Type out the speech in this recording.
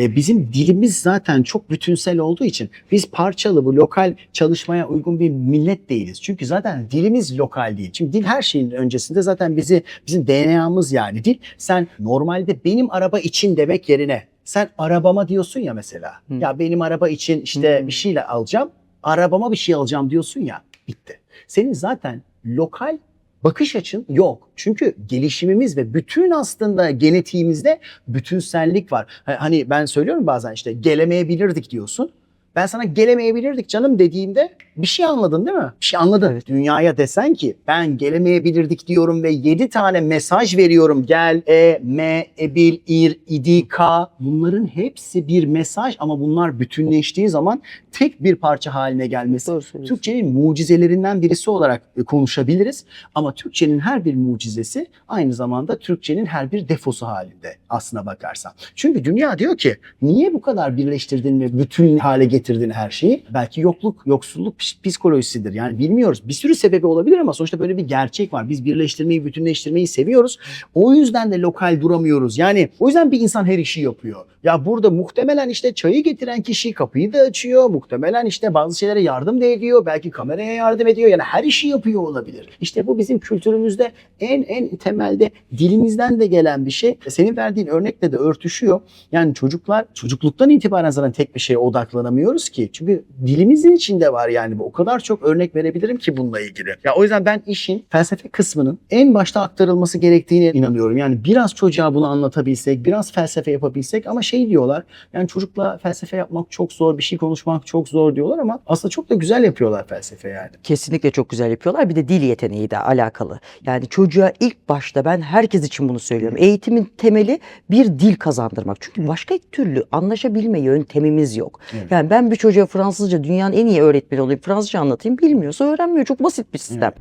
E, bizim dilimiz zaten çok bütünsel olduğu için biz parçalı bu lokal çalışmaya uygun bir millet değiliz. Çünkü zaten dilimiz lokal değil. Çünkü dil her şeyin öncesinde zaten bizi bizim DNA'mız yani dil. Sen normalde benim araba için demek yerine sen arabama diyorsun ya mesela. Hı. Ya benim araba için işte Hı. bir şeyle alacağım. Arabama bir şey alacağım diyorsun ya. Bitti. Senin zaten lokal bakış açın yok. Çünkü gelişimimiz ve bütün aslında genetiğimizde bütünsellik var. Ha- Hani ben söylüyorum bazen işte gelemeyebilirdik diyorsun. Ben sana gelemeyebilirdik canım dediğimde bir şey anladın değil mi? Bir şey anladın. Evet. Dünyaya desen ki ben gelemeyebilirdik diyorum ve 7 tane mesaj veriyorum. Gel, e, me, ebil, ir, idi, ka. Bunların hepsi bir mesaj ama bunlar bütünleştiği zaman tek bir parça haline gelmesi Doğru. Türkçenin mucizelerinden birisi olarak e, konuşabiliriz. Ama Türkçenin her bir mucizesi aynı zamanda Türkçenin her bir defosu halinde aslına bakarsan. Çünkü dünya diyor ki niye bu kadar birleştirdin ve bütün hale getirdin her şeyi? Belki yokluk, yoksulluk ps- psikolojisidir. Yani bilmiyoruz. Bir sürü sebebi olabilir ama sonuçta böyle bir gerçek var. Biz birleştirmeyi, bütünleştirmeyi seviyoruz. O yüzden de lokal duramıyoruz. Yani o yüzden bir insan her işi yapıyor. Ya burada muhtemelen işte çayı getiren kişi kapıyı da açıyor. Muhtemelen işte bazı şeylere yardım da ediyor. Belki kameraya yardım ediyor. Yani her işi yapıyor olabilir. İşte bu bizim kültürümüzde en en temelde dilimizden de gelen bir şey. Senin verdiğin örnekle de örtüşüyor. Yani çocuklar çocukluktan itibaren zaten tek bir şeye odaklanamıyoruz ki. Çünkü dilimizin içinde var yani. bu. O kadar çok örnek verebilirim ki bununla ilgili. Ya o yüzden ben işin felsefe kısmının en başta aktarılması gerektiğine inanıyorum. Yani biraz çocuğa bunu anlatabilsek, biraz felsefe yapabilsek ama şey diyorlar. Yani çocukla felsefe yapmak çok zor, bir şey konuşmak çok zor diyorlar ama aslında çok da güzel yapıyorlar felsefe yani. Kesinlikle çok güzel yapıyorlar. Bir de dil yeteneği de alakalı. Yani çocuğa ilk başta ben herkes için bunu söylüyorum. Eğitimin temeli bir dil kazandırmak. Çünkü başka türlü anlaşabilme yöntemimiz yok. Evet. Yani ben bir çocuğa Fransızca dünyanın en iyi öğretmeni olayım, Fransızca anlatayım bilmiyorsa öğrenmiyor. Çok basit bir sistem.